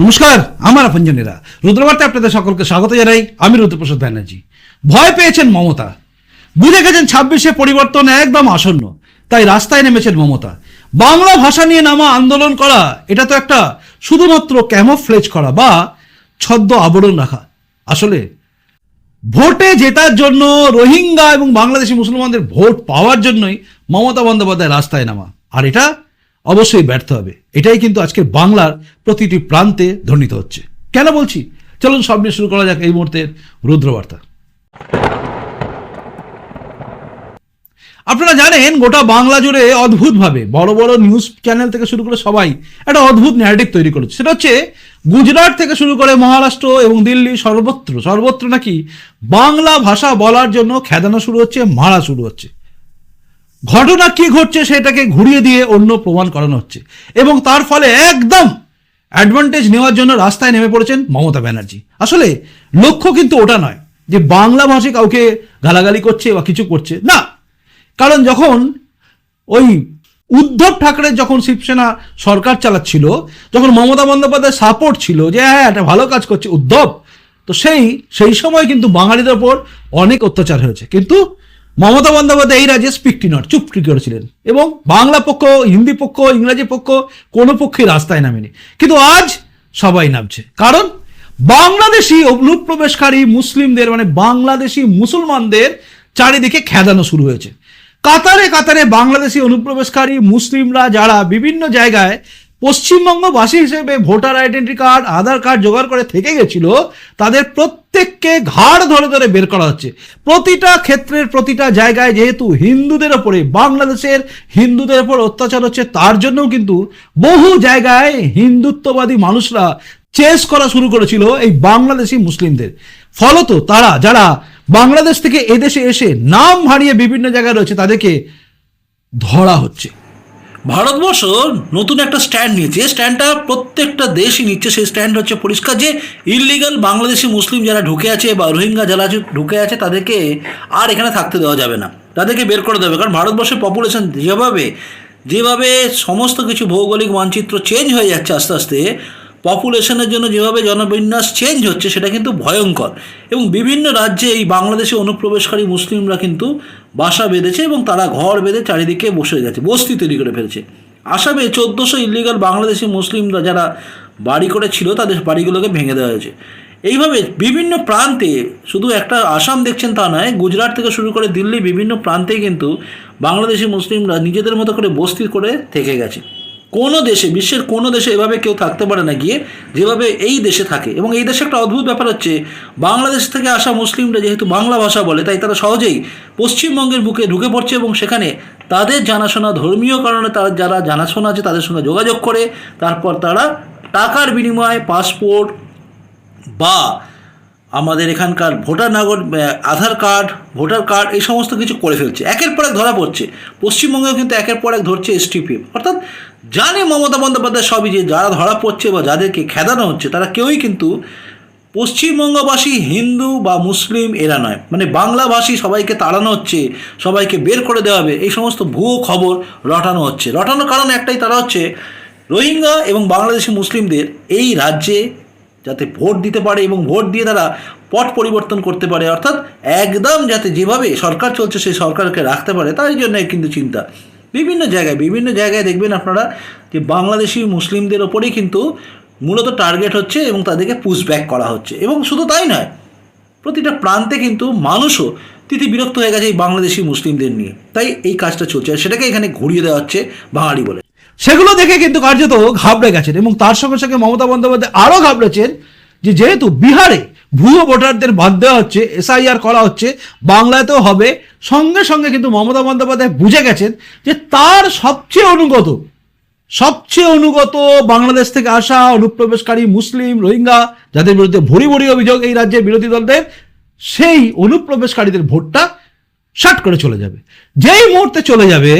নমস্কার, আমার আপনজনেরা। রুদ্রবার্তে আপনাদের সকলকে স্বাগত জানাই। আমি রুদ্রপ্রসাদ ব্যানার্জি। ভয় পেয়েছেন মমতা। বুঝে গেছেন ছাব্বিশে পরিবর্তন একদম আসন্ন। তাই রাস্তায় নেমেছেন মমতা। বাংলা ভাষা নিয়ে নামা আন্দোলন করা, এটা তো একটা শুধুমাত্র ক্যামোফ্লেজ করা বা ছদ্ম আবরণ রাখা। আসলে, ভোটে জেতার জন্য রোহিঙ্গা এবং বাংলাদেশি মুসলমানদের ভোট পাওয়ার জন্যই মমতা বন্দ্যোপাধ্যায় রাস্তায় নামা। আর এটা অবশ্যই ব্যর্থ হবে। এটাই কিন্তু আজকে বাংলার প্রতিটি প্রান্তে ধ্বনিত হচ্ছে। কেন বলছি? চলুন সব নিয়ে শুরু করা যাক এই মুহূর্তের রুদ্রবার্তা। আপনারা জানেন, গোটা বাংলা জুড়ে অদ্ভুতভাবে বড় বড় নিউজ চ্যানেল থেকে শুরু করে সবাই একটা অদ্ভুত ন্যারেটিভ তৈরি করেছে। সেটা হচ্ছে, গুজরাট থেকে শুরু করে মহারাষ্ট্র এবং দিল্লি সর্বত্র সর্বত্র নাকি বাংলা ভাষা বলার জন্য খেদানো শুরু হচ্ছে, মারা শুরু হচ্ছে। ঘটনা কি ঘটছে সেটাকে ঘুরিয়ে দিয়ে অন্য প্রমাণ করানো হচ্ছে। এবং তার ফলে একদম অ্যাডভান্টেজ নেওয়ার জন্য রাস্তায় নেমে পড়েছেন মমতা ব্যানার্জি। আসলে লক্ষ্য কিন্তু ওটা নয় যে বাংলা ভাষী কাউকে গালাগালি করছে বা কিছু করছে। না, কারণ যখন ওই উদ্ধব ঠাকরে যখন শিবসেনা সরকার চালাচ্ছিল, যখন মমতা বন্দ্যোপাধ্যায় সাপোর্ট ছিল যে হ্যাঁ একটা ভালো কাজ করছে উদ্ধব, তো সেই সেই সময় কিন্তু বাঙালিদের ওপর অনেক অত্যাচার হয়েছে। কিন্তু মমতা বন্দ্যোপাধ্যায় এই রাজ্যে স্পিকটি নট চুপটি করেছিলেন। এবং বাংলা পক্ষ, হিন্দি পক্ষ, ইংরাজি পক্ষ কোনো পক্ষই রাস্তায় নামেনি। কিন্তু আজ সবাই নামছে। কারণ বাংলাদেশি অনুপ্রবেশকারী মুসলিমদের মানে বাংলাদেশি মুসলমানদের চারিদিকে খেদানো শুরু হয়েছে। কাতারে কাতারে বাংলাদেশি অনুপ্রবেশকারী মুসলিমরা যারা বিভিন্ন জায়গায় পশ্চিমবঙ্গবাসী হিসেবে voter identity card, Aadhaar card জোগাড় করে থেকে গেছিল, তাদের প্রত্যেককে ঘাড় ধরে ধরে বের করা হচ্ছে। প্রতিটা ক্ষেত্রের প্রতিটা জায়গায় যেহেতু হিন্দুদের ওপরে, বাংলাদেশের হিন্দুদের ওপর অত্যাচার হচ্ছে, তার জন্যও কিন্তু বহু জায়গায় হিন্দুত্ববাদী মানুষরা চেস করা শুরু করেছিল এই বাংলাদেশি মুসলিমদের। ফলত তারা, যারা বাংলাদেশ থেকে এদেশে এসে নাম হারিয়ে বিভিন্ন জায়গায় রয়েছে, তাদেরকে ধরা হচ্ছে। ভারতবর্ষ নতুন একটা স্ট্যান্ড নিয়েছে। স্ট্যান্ডটা প্রত্যেকটা দেশই নিচ্ছে। সেই স্ট্যান্ড হচ্ছে পরিষ্কার যে ইলিগাল বাংলাদেশি মুসলিম যারা ঢুকে আছে বা রোহিঙ্গা যারা ঢুকে আছে, তাদেরকে আর এখানে থাকতে দেওয়া যাবে না। তাদেরকে বের করে দেবে কারণ ভারতবর্ষের পপুলেশন যেভাবে যেভাবে সমস্ত কিছু ভৌগোলিক মানচিত্র চেঞ্জ হয়ে যাচ্ছে আস্তে আস্তে পপুলেশনের জন্য যেভাবে জনবিন্যাস চেঞ্জ হচ্ছে, সেটা কিন্তু ভয়ঙ্কর। এবং বিভিন্ন রাজ্যে এই বাংলাদেশে অনুপ্রবেশকারী মুসলিমরা কিন্তু বাসা বেঁধেছে এবং তারা ঘর বেঁধে চারিদিকে বসে গেছে, বস্তি তৈরি করে ফেলেছে। আসামে চোদ্দোশো ইলিগাল বাংলাদেশি মুসলিমরা যারা বাড়ি করে ছিল তাদের বাড়িগুলোকে ভেঙে দেওয়া হয়েছে। এইভাবে বিভিন্ন প্রান্তে, শুধু একটা আসাম দেখছেন তা নয়, গুজরাট থেকে শুরু করে দিল্লি বিভিন্ন প্রান্তে কিন্তু বাংলাদেশি মুসলিমরা নিজেদের মতো করে বস্তি করে থেকে গেছে। কোনো দেশে, বিশ্বের কোনো দেশে এভাবে কেউ থাকতে পারে না গিয়ে, যেভাবে এই দেশে থাকে। এবং এই দেশে একটা অদ্ভুত ব্যাপার হচ্ছে, বাংলাদেশ থেকে আসা মুসলিমরা যেহেতু বাংলা ভাষা বলে, তাই তারা সহজেই পশ্চিমবঙ্গের বুকে ঢুকে পড়ছে এবং সেখানে তাদের জানাশোনা, ধর্মীয় কারণে তারা যারা জানাশোনা আছে, তাদের সঙ্গে যোগাযোগ করে, তারপর তারা টাকার বিনিময়ে পাসপোর্ট বা আমাদের এখানকার ভোটার নাগর আধার কার্ড, ভোটার কার্ড, এই সমস্ত কিছু করে ফেলছে। একের পর এক ধরা পড়ছে। পশ্চিমবঙ্গেও কিন্তু একের পর এক ধরছে এসটিপিএফ অর্থাৎ জানে মমতা বন্দ্যোপাধ্যায় সবই যে যারা ধরা পড়ছে বা যাদেরকে খেদানো হচ্ছে, তারা কেউই কিন্তু পশ্চিমবঙ্গবাসী হিন্দু বা মুসলিম এরা নয়। মানে বাংলাভাষী সবাইকে তাড়ানো হচ্ছে, সবাইকে বের করে দেওয়া হবে, এই সমস্ত ভুয়ো খবর রটানো হচ্ছে। রটানোর কারণ একটাই তারা হচ্ছে, রোহিঙ্গা এবং বাংলাদেশি মুসলিমদের এই রাজ্যে যাতে ভোট দিতে পারে এবং ভোট দিয়ে তারা পট পরিবর্তন করতে পারে। অর্থাৎ একদম যাতে যেভাবে সরকার চলছে, সেই সরকারকে রাখতে পারে তাই জন্য কিন্তু চিন্তা। বিভিন্ন জায়গায় বিভিন্ন জায়গায় দেখবেন আপনারা যে বাংলাদেশি মুসলিমদের ওপরেই কিন্তু মূলত টার্গেট হচ্ছে এবং তাদেরকে পুশব্যাক করা হচ্ছে। এবং শুধু তাই নয়, প্রতিটা প্রান্তে কিন্তু মানুষও তিথি বিরক্ত হয়ে গেছে এই বাংলাদেশি মুসলিমদের নিয়ে। তাই এই কাজটা চলছে। আর সেটাকে এখানে ঘুরিয়ে দেওয়া হচ্ছে বাঙালি বলে। সেগুলো দেখে কিন্তু কার্যত ঘাবড়ে গেছেন এবং তার সঙ্গে সঙ্গে মমতা বন্দ্যোপাধ্যায় আরও ঘাবড়েছেন যে যেহেতু বিহারে ভুয়ো ভোটারদের বাদ দেওয়া হচ্ছে এসআইআর করা হচ্ছে, বাংলাতেও হবে, সঙ্গে সঙ্গে কিন্তু মমতা বন্দ্যোপাধ্যায় বুঝে গেছেন যে তার সবচেয়ে অনুগত সবচেয়ে অনুগত বাংলাদেশ থেকে আসা অনুপ্রবেশকারী মুসলিম, রোহিঙ্গা, যাদের বিরুদ্ধে ভরি ভরি অভিযোগ এই রাজ্যের বিরোধী দলদের, সেই অনুপ্রবেশকারীদের ভোটটা শাট করে চলে যাবে। যেই মুহূর্তে চলে যাবে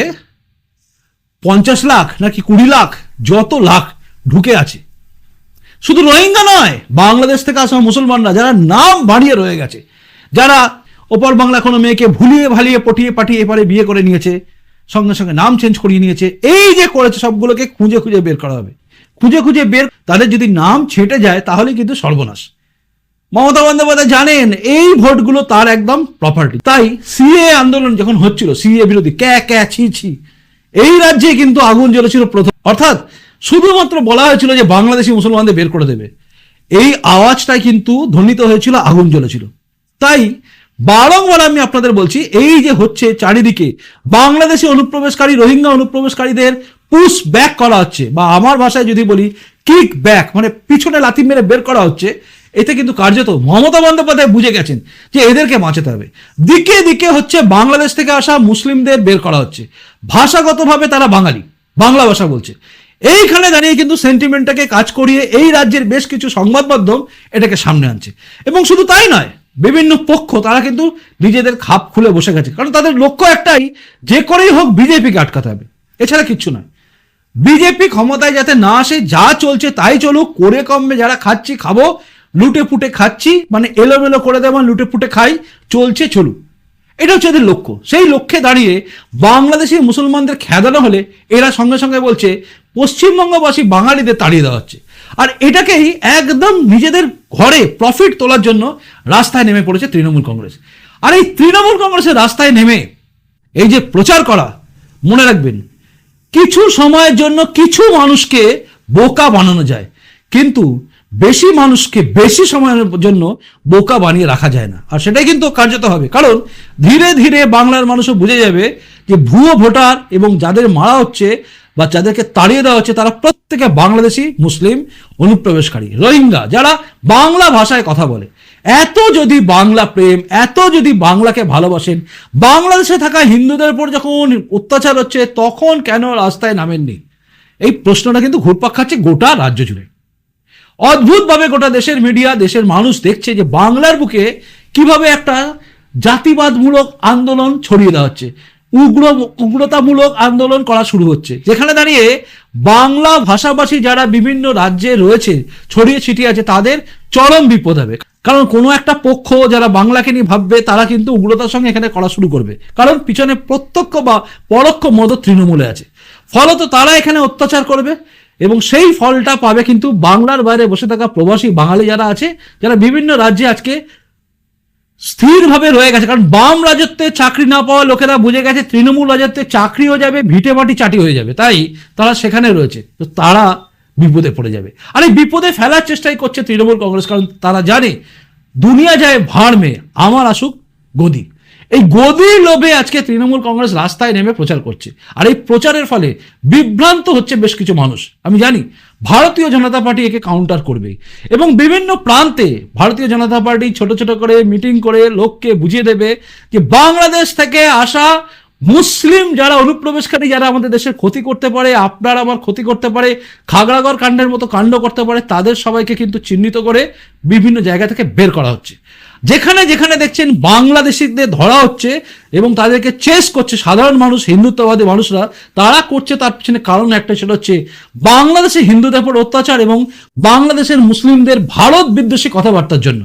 পঞ্চাশ লাখ নাকি কুড়ি লাখ, যত লাখ ঢুকে আছে। শুধু রোহিঙ্গা নয়, বাংলাদেশ থেকে আসা মুসলমানরা, যারা নাম বাড়িয়ে রয়ে গেছে, যারা ওপর বাংলা কোনো মেয়েকে ভুলিয়ে ভালিয়ে পটিয়ে পাঠিয়ে এপারে বিয়ে করে নিয়েছে, সঙ্গে সঙ্গে নাম চেঞ্জ করিয়ে নিয়েছে, এই যে করেছে সবগুলোকে খুঁজে খুঁজে বের করা হবে। খুঁজে খুঁজে বের, তাদের যদি নাম ছেটে যায়, তাহলে কিন্তু সর্বনাশ। মমতা বন্দ্যোপাধ্যায় জানেন, এই ভোটগুলো তার একদম প্রপার্টি তাই সিএ আন্দোলন যখন হচ্ছিল সিএ বিরোধী, ক্যা ক্যা, ছি ছি এই রাজ্যে কিন্তু আগুন জ্বলেছিল প্রথম। অর্থাৎ শুধুমাত্র বলা হয়েছিল যে বাংলাদেশি মুসলমানদের বের করে দেবে। এই আওয়াজটাই কিন্তু ধ্বনিত হয়েছিল, আগুন জ্বলেছিল। তাই বারংবার আমি আপনাদের বলছি, এই যে হচ্ছে চারিদিকে বাংলাদেশি অনুপ্রবেশকারী, রোহিঙ্গা অনুপ্রবেশকারীদের পুশ ব্যাক করা হচ্ছে। বা আমার ভাষায় যদি বলি কিক ব্যাক মানে পিছনে লাথি মেরে বের করা হচ্ছে। এতে কিন্তু কার্যত মমতা বন্দ্যোপাধ্যায় বুঝে গেছেন যে এদেরকে বাঁচাতে হবে। দিকে দিকে হচ্ছে বাংলাদেশ থেকে আসা মুসলিমদের বের করা হচ্ছে। ভাষাগতভাবে তারা বাঙালি, বাংলা ভাষা বলছে। এইখানে দাঁড়িয়ে কিন্তু সেন্টিমেন্টটাকে কাজ করিয়ে এই রাজ্যের বেশ কিছু সংবাদ মাধ্যম এটাকে সামনে আনছে। এবং শুধু তাই নয়, বিভিন্ন পক্ষ তারা কিন্তু নিজেদের খাপ খুলে বসে গেছে। কারণ তাদের লক্ষ্য একটাই, যে করেই হোক বিজেপিকে আটকাতে হবে। এছাড়া কিচ্ছু নয়। বিজেপি ক্ষমতায় যাতে না আসে, যা চলছে তাই চলুক, করে কমবে, যারা খাচ্ছি, খাব লুটে পুটে খাচ্ছি মানে এলোমেলো করে দেওয়া লুটে পুটে খাই, চলছে, চলুক। এটা হচ্ছে এদের লক্ষ্য। সেই লক্ষ্যে দাঁড়িয়ে বাংলাদেশি মুসলমানদের খেদানো হলে এরা সঙ্গে সঙ্গে বলছে, পশ্চিমবঙ্গবাসী বাঙালিদের তাড়িয়ে দেওয়া হচ্ছে। আর এটাকেই একদম নিজেদের ঘরে প্রফিট তোলার জন্য রাস্তায় নেমে পড়েছে তৃণমূল কংগ্রেস। আর এই তৃণমূল কংগ্রেসের রাস্তায় নেমে এই যে প্রচার করা, মনে রাখবেন, কিছু সময়ের জন্য কিছু মানুষকে বোকা বানানো যায়। কিন্তু বেশি মানুষকে বেশি সময়ের জন্য বোকা বানিয়ে রাখা যায় না। আর সেটাই কিন্তু কার্যত হবে। কারণ ধীরে ধীরে বাংলার মানুষও বুঝে যাবে যে ভুয়ো ভোটার এবং যাদের মারা হচ্ছে বা যাদেরকে তাড়িয়ে দেওয়া হচ্ছে, তারা প্রত্যেকে বাংলাদেশি, মুসলিম, অনুপ্রবেশকারী, রোহিঙ্গা, যারা বাংলা ভাষায় কথা বলে। এত যদি বাংলা প্রেম, এত যদি বাংলাকে ভালোবাসেন, বাংলাদেশে থাকা হিন্দুদের উপর যখন অত্যাচার হচ্ছে, তখন কেন রাস্তায় নামেননি? এই প্রশ্নটা কিন্তু ঘুরপাক খাচ্ছে গোটা রাজ্য জুড়ে। অদ্ভুতভাবে গোটা দেশের মিডিয়া দেশের মানুষ দেখছে যে বাংলার বুকে কীভাবে একটা জাতিবাদমূলক আন্দোলন ছড়িয়ে দেওয়া হচ্ছে। উগ্র, উগ্রতামূলক আন্দোলন করা শুরু হচ্ছে। যেখানে দাঁড়িয়ে বাংলা ভাষাভাষী যারা বিভিন্ন রাজ্যে রয়েছে, ছড়িয়ে ছিটিয়ে আছে, তাদের চরম বিপদ হবে। কারণ কোনো একটা পক্ষ যারা বাংলাকে নিয়ে ভাববে, তারা কিন্তু উগ্রতার সঙ্গে এখানে করা শুরু করবে। কারণ পিছনে প্রত্যক্ষ বা পরোক্ষ মদত তৃণমূলে আছে। ফলত তারা এখানে অত্যাচার করবে। এবং সেই ফলটা পাবে কিন্তু বাংলার বাইরে বসে থাকা প্রবাসী বাঙালি যারা আছে, যারা বিভিন্ন রাজ্যে আজকে স্থিরভাবে রয়ে গেছে। কারণ বাম রাজত্বে চাকরি না পাওয়া লোকেরা বুঝে গেছে, তৃণমূল রাজত্বে চাকরিও যাবে ভিটে মাটি চাটি হয়ে যাবে। তাই তারা সেখানে রয়েছে। তো তারা বিপদে পড়ে যাবে। আর এই বিপদে ফেলার চেষ্টাই করছে তৃণমূল কংগ্রেস, কারণ তারা জানে, দুনিয়া যায় ভাঁড় মেয়ে, আমার আসুক গদি। এই গদির লোভে আজকে তৃণমূল কংগ্রেস রাস্তায় নেমে প্রচার করছে। আর এই প্রচারের ফলে বিভ্রান্ত হচ্ছে বেশ কিছু মানুষ। আমি জানি, ভারতীয় জনতা পার্টি একে কাউন্টার করবে এবং বিভিন্ন প্রান্তে ভারতীয় জনতা পার্টি ছোট ছোট করে মিটিং করে লোককে বুঝিয়ে দেবে যে বাংলাদেশ থেকে আসা মুসলিম যারা অনুপ্রবেশকারী, যারা আমাদের দেশের ক্ষতি করতে পারে, আপনার আমার ক্ষতি করতে পারে, খাগড়াগড় কাণ্ডের মতো কাণ্ড করতে পারে, তাদের সবাইকে কিন্তু চিহ্নিত করে বিভিন্ন জায়গা থেকে বের করা হচ্ছে। যেখানে যেখানে দেখছেন বাংলাদেশিদের ধরা হচ্ছে এবং তাদেরকে চেস করছে সাধারণ মানুষ, হিন্দুত্ববাদী মানুষরা, তারা করছে তার পিছনে কারণ একটা, সেটা হচ্ছে বাংলাদেশে হিন্দুদের উপর অত্যাচার এবং বাংলাদেশের মুসলিমদের ভারত বিদ্বেষী কথাবার্তার জন্য।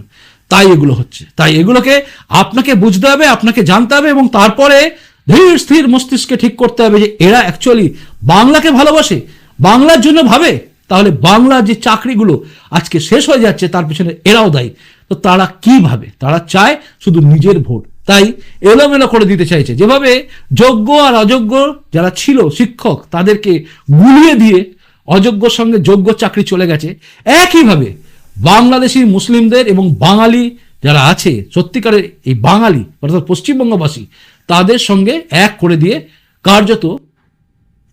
তাই এগুলো হচ্ছে। তাই এগুলোকে আপনাকে বুঝতে হবে, আপনাকে জানতে হবে এবং তারপরে ধীর, স্থির মস্তিষ্কে ঠিক করতে হবে যে এরা অ্যাকচুয়ালি বাংলাকে ভালোবাসে, বাংলার জন্য ভাবে। তাহলে বাংলার যে চাকরিগুলো আজকে শেষ হয়ে যাচ্ছে, তার পিছনে এরাও দায়ী। তো তারা কি ভাবে? তারা চায় শুধু নিজের ভোট। তাই এলোমেলো করে দিতে চাইছে। যেভাবে যোগ্য আর অযোগ্য যারা ছিল শিক্ষক, তাদেরকে গুলিয়ে দিয়ে অযোগ্যর সঙ্গে যোগ্য চাকরি চলে গেছে। একইভাবে বাংলাদেশি মুসলিমদের এবং বাঙালি যারা আছে, সত্যিকারের এই বাঙালি, অর্থাৎ পশ্চিমবঙ্গবাসী, তাদের সঙ্গে এক করে দিয়ে কার্যত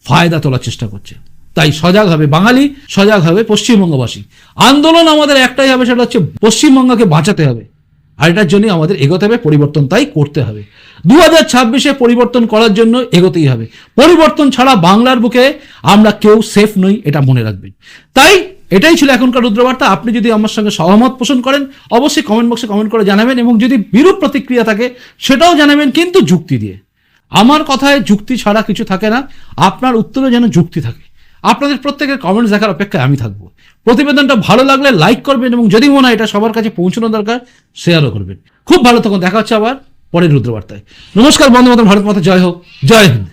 ফায়দা তোলার চেষ্টা করছে। তাই সজাগ হবে বাঙালি, সজাগ হবে পশ্চিমবঙ্গবাসী। আন্দোলন আমাদের একটাই হবে, সেটা হচ্ছে পশ্চিমবঙ্গকে বাঁচাতে হবে। আর এটার জন্য আমাদের এগোতে হবে, পরিবর্তন তাই করতে হবে। দু হাজার ছাব্বিশে পরিবর্তন করার জন্য এগোতেই হবে। পরিবর্তন ছাড়া বাংলার বুকে আমরা কেউ সেফ নই, এটা মনে রাখবেন। তাই এটাই ছিল এখনকার রুদ্রবার্তা। আপনি যদি আমার সঙ্গে সহমত পোষণ করেন, অবশ্যই কমেন্ট বক্সে কমেন্ট করে জানাবেন এবং যদি বিরূপ প্রতিক্রিয়া থাকে, সেটাও জানাবেন কিন্তু যুক্তি দিয়ে। আমার কথায় যুক্তি ছাড়া কিছু থাকে না, আপনার উত্তরে যেন যুক্তি থাকে। আপনাদের প্রত্যেকের কমেন্টস দেখার অপেক্ষায় আমি থাকব। প্রতিবেদনটা ভালো লাগলে লাইক করবেন এবং যদি মনে হয় এটা সবার কাছে পৌঁছানো দরকার শেয়ারও করবেন। খুব ভালো তখন দেখা হচ্ছে আবার পরের রুদ্রবার্তায়। নমস্কার বন্ধু মাতা ভারত মাতা জয় হোক, জয় হিন্দ।